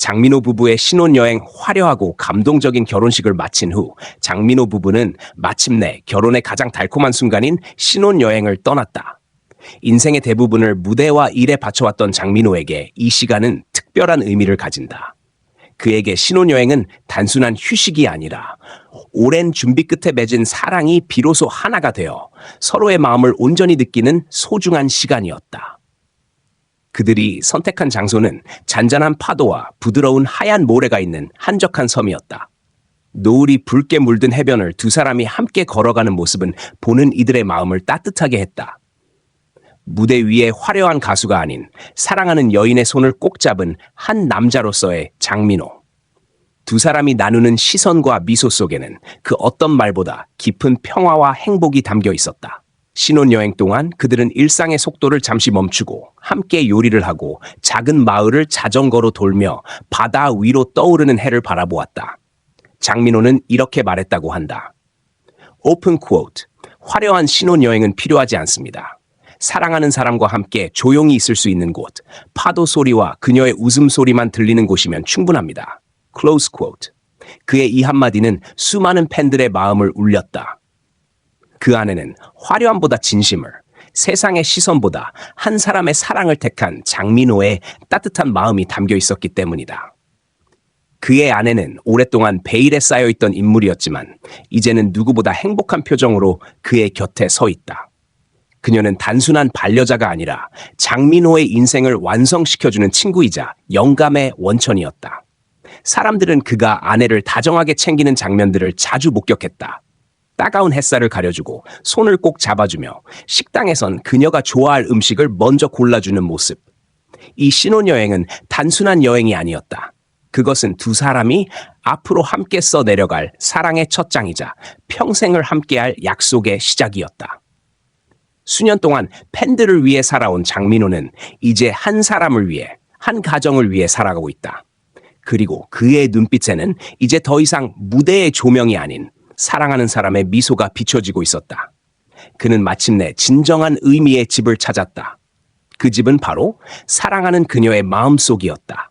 장민호 부부의 신혼여행 화려하고 감동적인 결혼식을 마친 후 장민호 부부는 마침내 결혼의 가장 달콤한 순간인 신혼여행을 떠났다. 인생의 대부분을 무대와 일에 바쳐왔던 장민호에게 이 시간은 특별한 의미를 가진다. 그에게 신혼여행은 단순한 휴식이 아니라 오랜 준비 끝에 맺은 사랑이 비로소 하나가 되어 서로의 마음을 온전히 느끼는 소중한 시간이었다. 그들이 선택한 장소는 잔잔한 파도와 부드러운 하얀 모래가 있는 한적한 섬이었다. 노을이 붉게 물든 해변을 두 사람이 함께 걸어가는 모습은 보는 이들의 마음을 따뜻하게 했다. 무대 위에 화려한 가수가 아닌 사랑하는 여인의 손을 꼭 잡은 한 남자로서의 장민호. 두 사람이 나누는 시선과 미소 속에는 그 어떤 말보다 깊은 평화와 행복이 담겨 있었다. 신혼여행 동안 그들은 일상의 속도를 잠시 멈추고 함께 요리를 하고 작은 마을을 자전거로 돌며 바다 위로 떠오르는 해를 바라보았다. 장민호는 이렇게 말했다고 한다. 오픈 쿼트. 화려한 신혼여행은 필요하지 않습니다. 사랑하는 사람과 함께 조용히 있을 수 있는 곳, 파도 소리와 그녀의 웃음소리만 들리는 곳이면 충분합니다. close quote. 그의 이 한마디는 수많은 팬들의 마음을 울렸다. 그 안에는 화려함보다 진심을, 세상의 시선보다 한 사람의 사랑을 택한 장민호의 따뜻한 마음이 담겨 있었기 때문이다. 그의 아내는 오랫동안 베일에 쌓여있던 인물이었지만 이제는 누구보다 행복한 표정으로 그의 곁에 서 있다. 그녀는 단순한 반려자가 아니라 장민호의 인생을 완성시켜주는 친구이자 영감의 원천이었다. 사람들은 그가 아내를 다정하게 챙기는 장면들을 자주 목격했다. 따가운 햇살을 가려주고 손을 꼭 잡아주며 식당에선 그녀가 좋아할 음식을 먼저 골라주는 모습. 이 신혼여행은 단순한 여행이 아니었다. 그것은 두 사람이 앞으로 함께 써 내려갈 사랑의 첫 장이자 평생을 함께할 약속의 시작이었다. 수년 동안 팬들을 위해 살아온 장민호는 이제 한 사람을 위해, 한 가정을 위해 살아가고 있다. 그리고 그의 눈빛에는 이제 더 이상 무대의 조명이 아닌 사랑하는 사람의 미소가 비춰지고 있었다. 그는 마침내 진정한 의미의 집을 찾았다. 그 집은 바로 사랑하는 그녀의 마음속이었다.